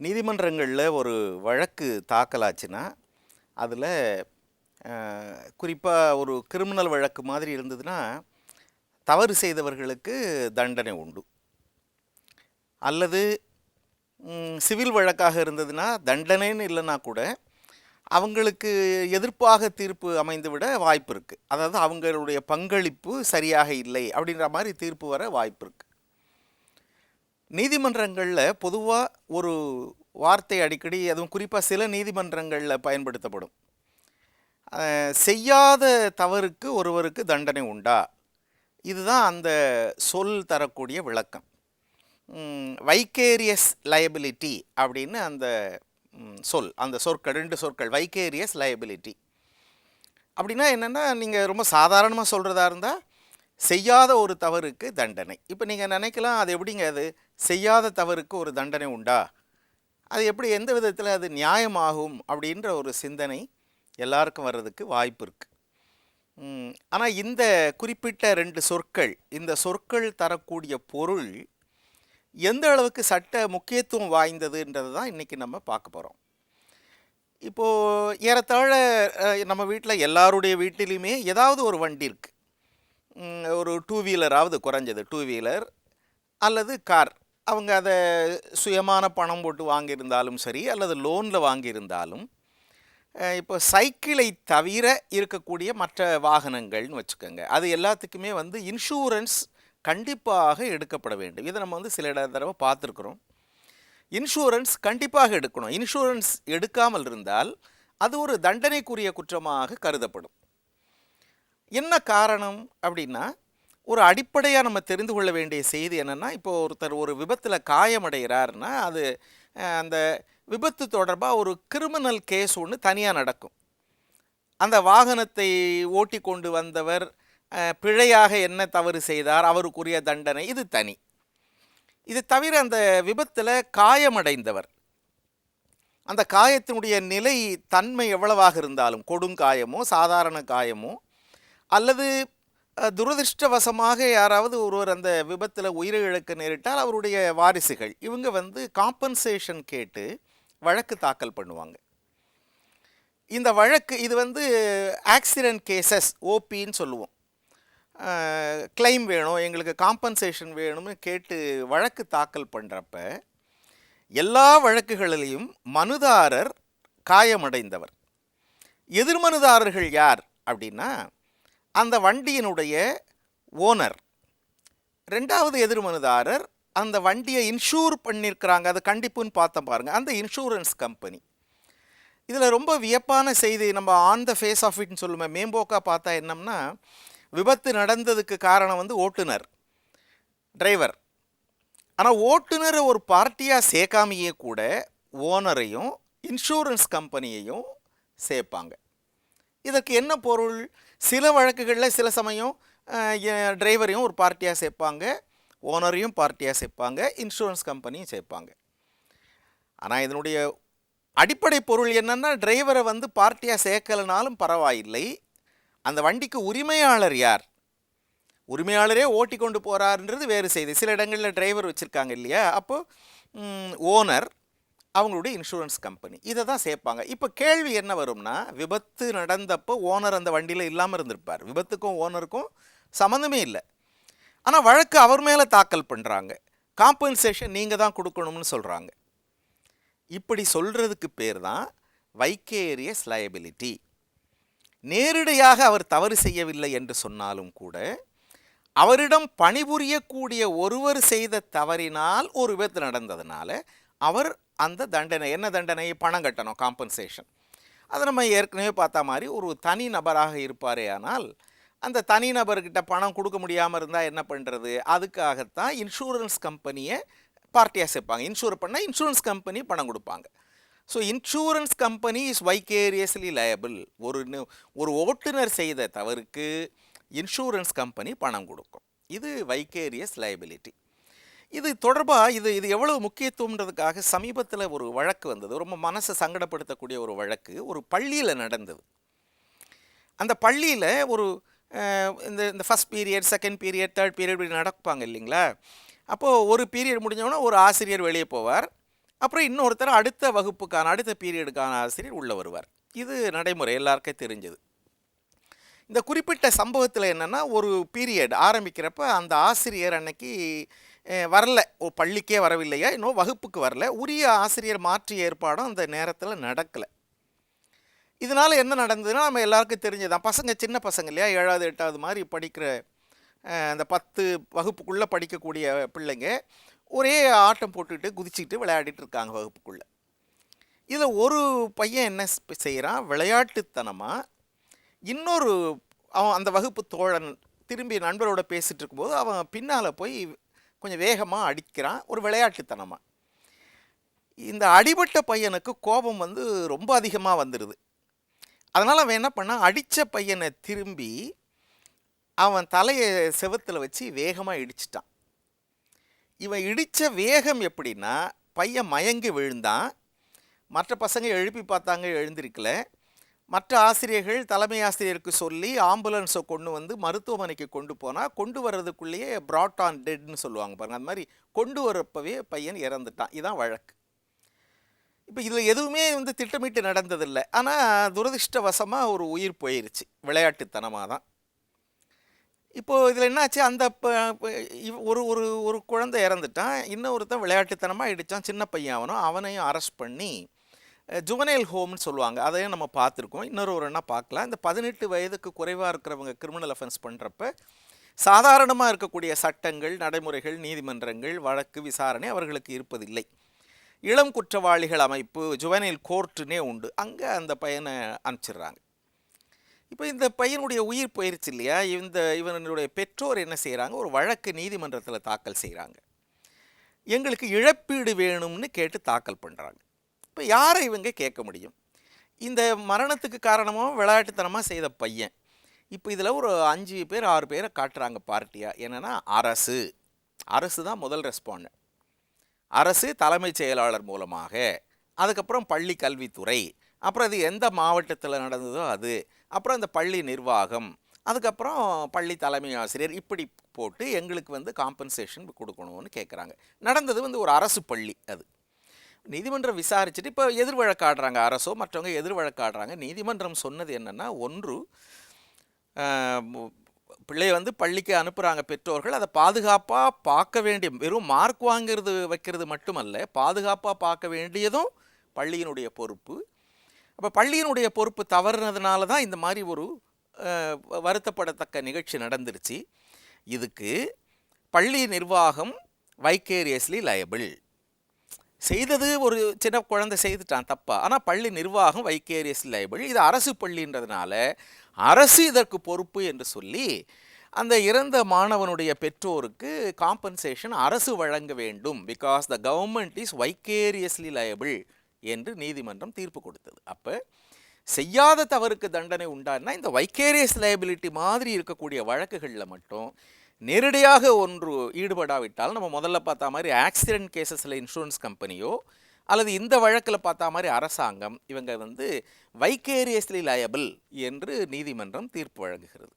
நீதிமன்றங்களில் ஒரு வழக்கு தாக்கலாச்சுன்னா அதில் குறிப்பாக ஒரு கிரிமினல் வழக்கு மாதிரி இருந்ததுன்னா தவறு செய்தவர்களுக்கு தண்டனை உண்டு. அல்லது சிவில் வழக்காக இருந்ததுன்னா தண்டனைன்னு இல்லைன்னா கூட அவங்களுக்கு எதிர்ப்பாக தீர்ப்பு அமைந்துவிட வாய்ப்பு இருக்குது அதாவது அவங்களுடைய பங்களிப்பு சரியாக இல்லை அப்படின்ற மாதிரி தீர்ப்பு வர வாய்ப்பு இருக்குது நீதிமன்றங்களில் பொதுவாக ஒரு வார்த்தை அடிக்கடி அதுவும் குறிப்பாக சில நீதிமன்றங்களில் பயன்படுத்தப்படும். செய்யாத தவறுக்கு ஒருவருக்கு தண்டனை உண்டா? இதுதான் அந்த சொல் தரக்கூடிய விளக்கம். வைக்கேரியஸ் லயபிலிட்டி அப்படின்னு அந்த சொல் அந்த சொற்கள் ரெண்டு சொற்கள் வைக்கேரியஸ் லயபிலிட்டி அப்படின்னா என்னென்னா நீங்கள் ரொம்ப சாதாரணமாக சொல்கிறதா இருந்தால் செய்யாத ஒரு தவறுக்கு தண்டனை. இப்போ நீங்கள் நினைக்கலாம் அது எப்படிங்க அது? செய்யாத தவறுக்கு ஒரு தண்டனை உண்டா? அது எப்படி எந்த விதத்தில் அது நியாயமாகும் அப்படின்ற ஒரு சிந்தனை எல்லாருக்கும் வர்றதுக்கு வாய்ப்பு இருக்குது ஆனால் இந்த குறிப்பிட்ட ரெண்டு சொற்கள் இந்த சொற்கள் தரக்கூடிய பொருள் எந்த அளவுக்கு சட்ட முக்கியத்துவம் வாய்ந்ததுன்றது தான் இன்றைக்கி நம்ம பார்க்க போகிறோம் இப்போது ஏறத்தாழ நம்ம வீட்டில் எல்லாருடைய வீட்டிலையுமே ஏதாவது ஒரு வண்டி இருக்குது ஒரு டூ வீலராவது குறைஞ்சது டூ வீலர் அல்லது கார் அவங்க அதை சுயமான பணம் போட்டு வாங்கியிருந்தாலும் சரி அல்லது லோனில் வாங்கியிருந்தாலும் இப்போ சைக்கிளை தவிர இருக்கக்கூடிய மற்ற வாகனங்கள்னு வச்சுக்கோங்க. அது எல்லாத்துக்குமே வந்து இன்சூரன்ஸ் கண்டிப்பாக எடுக்கப்பட வேண்டும். இதை நம்ம வந்து சில இட தடவை பார்த்துருக்குறோம். இன்சூரன்ஸ் கண்டிப்பாக எடுக்கணும். இன்சூரன்ஸ் எடுக்காமல் இருந்தால் அது ஒரு தண்டனைக்குரிய குற்றமாக கருதப்படும். என்ன காரணம் அப்படின்னா ஒரு அடிப்படையாக நம்ம தெரிந்து கொள்ள வேண்டிய செய்தி என்னென்னா இப்போ ஒருத்தர் ஒரு விபத்தில் காயமடைகிறாருன்னா அது அந்த விபத்து தொடர்பாக ஒரு கிரிமினல் கேஸ் ஒன்று தனியாக நடக்கும். அந்த வாகனத்தை ஓட்டி கொண்டு வந்தவர் பிழையாக என்ன தவறு செய்தார் அவருக்குரிய தண்டனை இது தனி. இது தவிர அந்த விபத்தில் காயமடைந்தவர். அந்த காயத்தினுடைய நிலை தன்மை எவ்வளவாக இருந்தாலும் கொடுங்காயமோ சாதாரண காயமோ அல்லது துரதிருஷ்டவசமாக துரதிர்ஷ்டவசமாக யாராவது ஒருவர் அந்த விபத்தில் உயிரை இழக்க நேரிட்டால் அவருடைய வாரிசுகள். இவங்க வந்து காம்பன்சேஷன் கேட்டு வழக்கு தாக்கல் பண்ணுவாங்க. இந்த வழக்கு இது வந்து ஆக்சிடென்ட் கேசஸ் ஓபின்னு சொல்லுவோம். கிளைம் வேணும் எங்களுக்கு காம்பன்சேஷன் வேணும்னு கேட்டு வழக்கு தாக்கல் பண்ணுறப்ப எல்லா வழக்குகளிலையும் மனுதாரர் காயமடைந்தவர். எதிர்மனுதாரர்கள் யார் அப்படின்னா அந்த வண்டியினுடைய ஓனர். ரெண்டாவது எதிர்மனுதாரர் அந்த வண்டியை இன்ஷூர் பண்ணியிருக்கிறாங்க அது கண்டிப்புன்னு பார்த்தோம் பாருங்கள் அந்த இன்சூரன்ஸ் கம்பெனி இதில் ரொம்ப வியப்பான செய்தி. நம்ம ஆன் த ஃபேஸ் ஆஃப் இட்னு சொல்லுவேன் மேம்போக்காக பார்த்தா என்னம்னா விபத்து நடந்ததுக்கு காரணம் வந்து ஓட்டுநர் டிரைவர் ஆனால் ஓட்டுநரை ஒரு பார்ட்டியாக சேர்க்காமையே கூட ஓனரையும் இன்சூரன்ஸ் கம்பெனியையும் சேர்ப்பாங்க. இதற்கு என்ன பொருள்? சில வழக்குகளில் சில சமயம் டிரைவரையும் ஒரு பார்ட்டியாக சேர்ப்பாங்க ஓனரையும் பார்ட்டியாக சேர்ப்பாங்க இன்சூரன்ஸ் கம்பெனியும் சேர்ப்பாங்க. ஆனால் இதனுடைய அடிப்படை பொருள் என்னன்னா டிரைவரை வந்து பார்ட்டியாக சேர்க்கலனாலும் பரவாயில்லை. அந்த வண்டிக்கு உரிமையாளர் யார்? உரிமையாளரே ஓட்டி கொண்டு போகிறாருன்றது வேறு செய்தி. சில இடங்களில் டிரைவர் வச்சுருக்காங்க இல்லையா? அப்போது ஓனர் அவங்களுடைய இன்சூரன்ஸ் கம்பெனி இதை தான் சேர்ப்பாங்க. இப்போ கேள்வி என்ன வரும்னா விபத்து நடந்தப்போ ஓனர் அந்த வண்டியில் இல்லாமல் இருந்திருப்பார். விபத்துக்கும் ஓனருக்கும் சம்மந்தமே இல்லை. ஆனால் வழக்கு அவர் மேலே தாக்கல் பண்ணுறாங்க காம்பன்சேஷன் நீங்கள் தான் கொடுக்கணும்னு சொல்கிறாங்க இப்படி சொல்கிறதுக்கு பேர் தான் வைக்கேரியஸ் லயபிலிட்டி நேரிடையாக அவர் தவறு செய்யவில்லை என்று சொன்னாலும் கூட அவரிடம் பணிபுரியக்கூடிய ஒருவர் செய்த தவறினால் ஒரு விபத்து நடந்ததுனால அவர் அந்த தண்டனை என்ன தண்டனை? பணம் கட்டணும் காம்பன்சேஷன் அதை நம்ம ஏற்கனவே பார்த்த மாதிரி ஒரு தனி நபராக இருப்பாரே ஆனால் அந்த தனி நபர்கிட்ட பணம் கொடுக்க முடியாமல் இருந்தால் என்ன பண்ணுறது அதுக்காகத்தான் இன்சூரன்ஸ் கம்பெனியை பார்ட்டியாக சேர்ப்பாங்க. இன்சூர் பண்ணால் இன்சூரன்ஸ் கம்பெனி பணம் கொடுப்பாங்க. So insurance company is vicariously liable ஒரு ஒரு ஓட்டுநர் செய்த தவறுக்கு இன்சூரன்ஸ் கம்பெனி பணம் கொடுக்கும். இது வைக்கேரியஸ் லயபிலிட்டி இது தொடர்பாக இது இது எவ்வளவு முக்கியத்துவம்ன்றதுக்காக சமீபத்தில் ஒரு வழக்கு வந்தது. ரொம்ப மனசை சங்கடப்படுத்தக்கூடிய ஒரு வழக்கு. ஒரு பள்ளியில் நடந்தது. அந்த பள்ளியில் ஒரு இந்த இந்த first period second period third period இப்படி நடப்பாங்க இல்லைங்களா? அப்போது ஒரு பீரியட் முடிஞ்சோடனே ஒரு ஆசிரியர் வெளியே போவார். அப்புறம் இன்னொருத்தர் அடுத்த வகுப்புக்கான அடுத்த பீரியடுக்கான ஆசிரியர் உள்ளே வருவார். இது நடைமுறை எல்லாருக்கும் தெரிஞ்சது. இந்த குறிப்பிட்ட சம்பவத்தில் என்னென்னா ஒரு பீரியட் ஆரம்பிக்கிறப்ப அந்த ஆசிரியர் அன்னைக்கு வரல. ஒரு பள்ளிக்கே வரவில்லையா? இன்னும் வகுப்புக்கு வரல. உரிய ஆசிரியர் மாற்று ஏற்பாடும் அந்த நேரத்தில் நடக்கலை. இதனால் என்ன நடந்ததுன்னா நம்ம எல்லாருக்கும் தெரிஞ்சதான் பசங்க சின்ன பசங்க இல்லையா? ஏழாவது எட்டாவது மாதிரி படிக்கிற அந்த பத்து வகுப்புக்குள்ளே படிக்கக்கூடிய பிள்ளைங்க ஒரே ஆட்டம் போட்டுக்கிட்டு குதிச்சுக்கிட்டு விளையாடிட்டு இருக்காங்க வகுப்புக்குள்ளே. இதில் ஒரு பையன் என்ன செய்கிறான் விளையாட்டுத்தனமாக இன்னொரு அவன் அந்த வகுப்பு தோழன் திரும்பி நண்பரோட பேசிகிட்டு இருக்கும்போது அவன் பின்னால் போய் கொஞ்சம் வேகமாக அடிக்கிறான் ஒரு விளையாட்டுத்தனமாக இந்த அடிபட்ட பையனுக்கு கோபம் வந்து ரொம்ப அதிகமாக வந்துடுது அதனால் அவன் என்ன பண்ணான் அடித்த பையனை திரும்பி அவன் தலையை செவத்தில் வச்சு வேகமாக இடிச்சிட்டான். இவன் இடித்த வேகம் எப்படின்னா பையன் மயங்கி விழுந்தான். மற்ற பசங்க எழுப்பி பார்த்தாங்க எழுந்திருக்கல. மற்ற ஆசிரியர்கள் தலைமை ஆசிரியருக்கு சொல்லி ஆம்புலன்ஸை கொண்டு வந்து மருத்துவமனைக்கு கொண்டு போனால் கொண்டு வர்றதுக்குள்ளேயே ப்ராட் ஆன் டெட்னு சொல்லுவாங்க பாருங்க. அந்த மாதிரி கொண்டு வரப்பவே பையன் இறந்துட்டான். இதுதான் வழக்கு. இப்போ இதில் எதுவுமே வந்து திட்டமிட்டு நடந்ததில்லை. ஆனால் துரதிர்ஷ்டவசமாக ஒரு உயிர் போயிருச்சு. விளையாட்டுத்தனமாக தான். இப்போது இதில் என்னாச்சு? அந்த ஒரு ஒரு ஒரு குழந்தை இறந்துட்டான். இன்னொருத்தன் விளையாட்டுத்தனமாக இடித்தான் சின்ன பையன் அவனும். அவனையும் அரெஸ்ட் பண்ணி ஜுவனைல் ஹோம்னு சொல்லுவாங்க. அதையும் நம்ம பார்த்துருக்கோம். இன்னொரு ஒரு என்ன பார்க்கலாம். இந்த பதினெட்டு வயதுக்கு குறைவாக இருக்கிறவங்க கிரிமினல் அஃபென்ஸ் பண்ணுறப்ப சாதாரணமாக இருக்கக்கூடிய சட்டங்கள் நடைமுறைகள் நீதிமன்றங்கள் வழக்கு விசாரணை அவர்களுக்கு இருப்பதில்லை. இளம் குற்றவாளிகள் அமைப்பு ஜுவனைல் கோர்ட்டுனே உண்டு. அங்கே அந்த பையனை அனுப்பிச்சிடுறாங்க. இப்போ இந்த பையனுடைய உயிர் போயிருச்சு இல்லையா? இந்த இவனுடைய பெற்றோர் என்ன செய்கிறாங்க ஒரு வழக்கு நீதிமன்றத்தில் தாக்கல் செய்கிறாங்க எங்களுக்கு இழப்பீடு வேணும்னு கேட்டு தாக்கல் பண்ணுறாங்க இப்போ யாரை இவங்க கேட்க முடியும்? இந்த மரணத்துக்கு காரணமாக விளையாட்டுத்தனமாக செய்த பையன். இப்போ இதில் ஒரு அஞ்சு பேர் ஆறு பேரை காட்டுறாங்க பார்ட்டியாக என்னென்னா அரசு. அரசு தான் முதல் ரெஸ்பாண்ட் அரசு தலைமைச் செயலாளர் மூலமாக அதுக்கப்புறம் பள்ளி கல்வித்துறை அப்புறம் அது எந்த மாவட்டத்தில் நடந்ததோ அது அப்புறம் அந்த பள்ளி நிர்வாகம் அதுக்கப்புறம் பள்ளி தலைமை ஆசிரியர் இப்படி போட்டு எங்களுக்கு வந்து காம்பன்சேஷன் கொடுக்கணும்னு கேட்குறாங்க நடந்தது வந்து ஒரு அரசு பள்ளி அது. நீதிமன்றம் விசாரிச்சுட்டு இப்போ எதிர் வழக்காடுறாங்க அரசோ மற்றவங்க எதிர் வழக்காடுறாங்க நீதிமன்றம் சொன்னது என்னென்னா ஒன்று பிள்ளையை வந்து பள்ளிக்கு அனுப்புகிறாங்க பெற்றோர்கள். அதை பாதுகாப்பாக பார்க்க வேண்டிய வெறும் மார்க் வாங்கிறது வைக்கிறது மட்டுமல்ல பாதுகாப்பாக பார்க்க வேண்டியதும் பள்ளியினுடைய பொறுப்பு. அப்போ பள்ளியினுடைய பொறுப்பு தவறுனதுனால தான் இந்த மாதிரி ஒரு வருத்தப்படத்தக்க நிகழ்ச்சி நடந்துருச்சு. இதுக்கு பள்ளி நிர்வாகம் வைக்கேரியஸ்லி லயபிள். செய்தது ஒரு சின்ன குழந்தை செய்துட்டான் தப்பா. ஆனால் பள்ளி நிர்வாகம் வைக்கேரியஸ் லைபிள் இது அரசு பள்ளின்றதுனால அரசு இதற்கு பொறுப்பு என்று சொல்லி அந்த இறந்த மாணவனுடைய பெற்றோருக்கு காம்பன்சேஷன் அரசு வழங்க வேண்டும். Because the government is vicariously liable என்று நீதிமன்றம் தீர்ப்பு கொடுத்தது. அப்போ செய்யாத தவறுக்கு தண்டனை உண்டானா இந்த வைக்கேரியஸ் லயபிலிட்டி மாதிரி இருக்கக்கூடிய வழக்குகளில் மட்டும் நேரடியாக ஒன்று ஈடுபடாவிட்டால் நம்ம முதல்ல பார்த்தா மாதிரி ஆக்சிடென்ட் கேசஸில் இன்சூரன்ஸ் கம்பெனியோ அல்லது இந்த வழக்கில் பார்த்தா மாதிரி அரசாங்கம் இவங்க வந்து வைக்கேரியஸ்லி லயபிள் என்று நீதிமன்றம் தீர்ப்பு வழங்குகிறது.